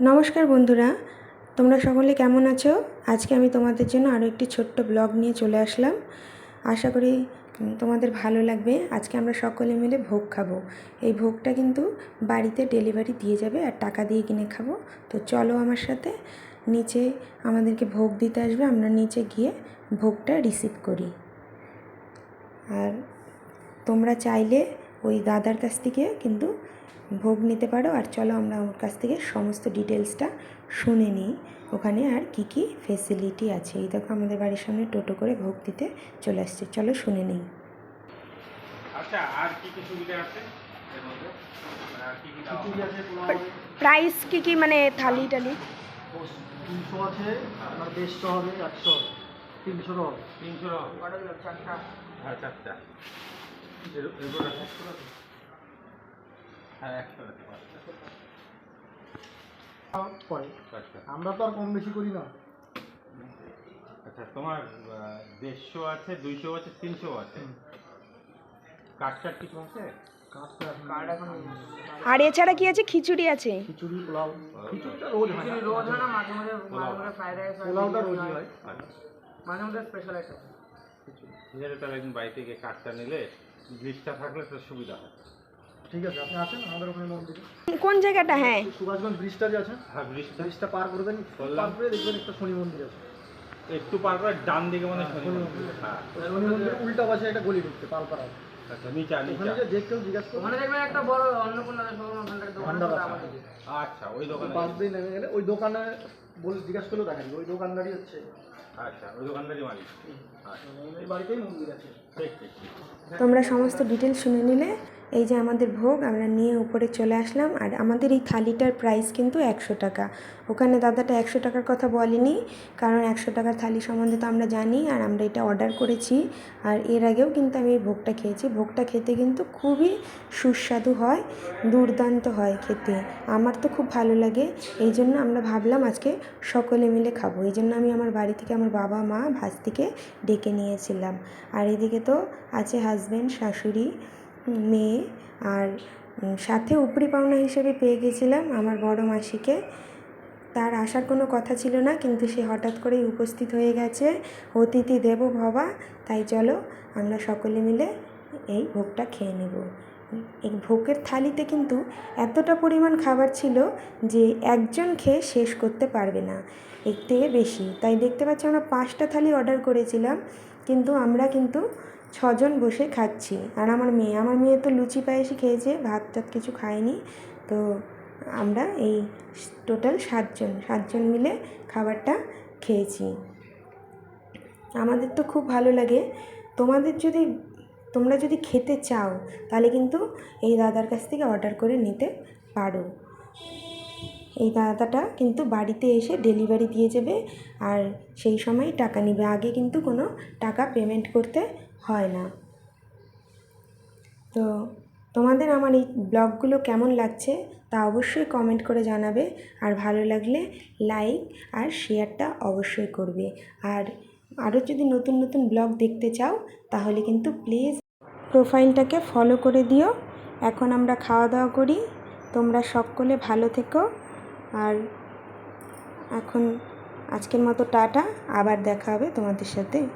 নমস্কার বন্ধুরা, তোমরা সকলে কেমন আছো? আজকে আমি তোমাদের জন্য আরও একটি ছোট্ট ব্লগ নিয়ে চলে আসলাম। আশা করি তোমাদের ভালো লাগবে। আজকে আমরা সকলে মিলে ভোগ খাব। এই ভোগটা কিন্তু বাড়িতে ডেলিভারি দিয়ে যাবে আর টাকা দিয়ে কিনে খাব। তো চলো আমার সাথে নিচে আমাদেরকে ভোগ দিতে আসবে। আমরা নিচে গিয়ে ভোগটা রিসিভ করি। আর তোমরা চাইলে ওই দাদার কাছ থেকে কিন্তু ভোগ নিতে পারো। আর চলো আমরা ওর কাছ থেকে সমস্ত ডিটেলসটা শুনে নিই ওখানে আর কি কি ফেসিলিটি আছে। এই দেখো আমাদের বাড়ির সামনে টোটো করে ভোগ দিতে চলে আসছে। চলো শুনে নিই। আচ্ছা আর কি কি সুবিধা আছে? হবে? প্রাইস মানে থালি টালি? তিনশো আছে আপনার দেড়শো হবে একশো হবে তিনশো হবে তিনশো হ্যাঁ চারটা। এর- আমরা তো আর কম বেশি করি না। আচ্ছা তোমার দেড়শো আছে দুইশো আছে তিনশো আছে। কাঠ টাট কিছু আছে? আর এছাড়া কি আছে? খিচুড়ি আছে। খিচুড়ি পোলাও। খিচুড়িটা রোজ হয় না। রোজ হয় না মাঝে মাঝে মাঝে মাঝে ফ্রাইড রাইস পোলাওটা বিরিয়ানি হয়, আচ্ছা। মাঝে মাঝে স্পেশাল আইটেম ঠিক আছে তাহলে একদিন বাড়ি থেকে কাঠটা নিলে ব্রিজটা থাকলে তো সুবিধা হয়। ঠিক আছে আপনি আসেন আমাদের ওখানে মন্দিরে কোন জায়গাটা? হ্যাঁ। সুভাষগঞ্জ ব্রিজটা যে আছে হ্যাঁ ব্রিজটা। ব্রিজটা পার করবেন। পার করে দেখবেন একটা শনি মন্দির আছে। একটু পার করে ডান দিকে মানে শনি মন্দির। মন্দির। হ্যাঁ। শনি মন্দিরের উল্টা পাশে একটা গলি ঢুকছে পালপাড়া আচ্ছা নিচা ওখানে নিচা যে কেউ জিজ্ঞাসা করবে ওখানে দেখবেন একটা বড় অন্নপূর্ণা দোকান। আচ্ছা ওই দোকানে। পাশ দিয়ে নেমে গেলে ওই দোকানে বলে জিজ্ঞাসা করলেও দেখা যাবে। ওই দোকানদারই হচ্ছে। আচ্ছা ওই দোকানদারই মালিক। আচ্ছা। এই বাড়িতেই মন্দির আছে। ঠিক ঠিক ঠিক। তোমরা সমস্ত ডিটেলস শুনে নিলে এই যে আমাদের ভোগ আমরা নিয়ে উপরে চলে আসলাম। আর আমাদের এই থালিটার প্রাইস কিন্তু একশো টাকা। ওখানে দাদাটা একশো টাকার কথা বলেনি কারণ একশো টাকার থালি সম্বন্ধে তো আমরা জানি আর আমরা এটা অর্ডার করেছি। আর এর আগেও কিন্তু আমি এই ভোগটা খেয়েছি। ভোগটা খেতে কিন্তু খুবই সুস্বাদু হয় দুর্দান্ত হয় খেতে। আমার তো খুব ভালো লাগে এই জন্য আমরা ভাবলাম আজকে সকলে মিলে খাব। এই জন্য আমি আমার বাড়ি থেকে আমার বাবা, মা, ভাস্তিকে ডেকে নিয়েছিলাম। আর এদিকে তো আছে হাজব্যান্ড শাশুড়ি মেয়ে। আর সাথে উপরি পাওনা হিসেবে পেয়ে গেছিলাম আমার বড় মাসিকে। তার আসার কোনো কথা ছিল না, কিন্তু সে হঠাৎ করেই উপস্থিত হয়ে গেছে। অতিথি দেব ভবা, তাই চলো আমরা সকলে মিলে এই ভোগটা খেয়ে নেব। এই ভোগের থালিতে কিন্তু এতটা পরিমাণ খাবার ছিল যে একজন খেয়ে শেষ করতে পারবে না, এর থেকে বেশি। তাই দেখতে পাচ্ছি আমরা পাঁচটা থালি অর্ডার করেছিলাম, কিন্তু আমরা কিন্তু ছজন বসে খাচ্ছি। আর আমার মেয়ে আমার মেয়ে তো লুচি পায়েসই খেয়েছে, ভাত টাত কিছু খায়নি। তো আমরা এই টোটাল সাতজন সাতজন মিলে খাবারটা খেয়েছি। আমাদের তো খুব ভালো লাগে। তোমাদের যদি তোমরা যদি খেতে চাও, তাহলে কিন্তু এই দাদার কাছ থেকে অর্ডার করে নিতে পারো। এই দাদাটা কিন্তু বাড়িতে এসে ডেলিভারি দিয়ে যাবে আর সেই সময় টাকা নেবে। আগে কিন্তু কোনো টাকা পেমেন্ট করতে হয় না। তো তোমাদের আমার এই ব্লগগুলো কেমন লাগছে তা অবশ্যই কমেন্ট করে জানাবে। আর ভালো লাগলে লাইক আর শেয়ারটা অবশ্যই করবে। আর আরও যদি নতুন নতুন ব্লগ দেখতে চাও, তাহলে কিন্তু প্লিজ প্রোফাইলটাকে ফলো করে দিও। এখন আমরা খাওয়া দাওয়া করি। তোমরা সকলে ভালো থেকো। আর এখন আজকের মতো টাটা। আবার দেখা হবে তোমাদের সাথে।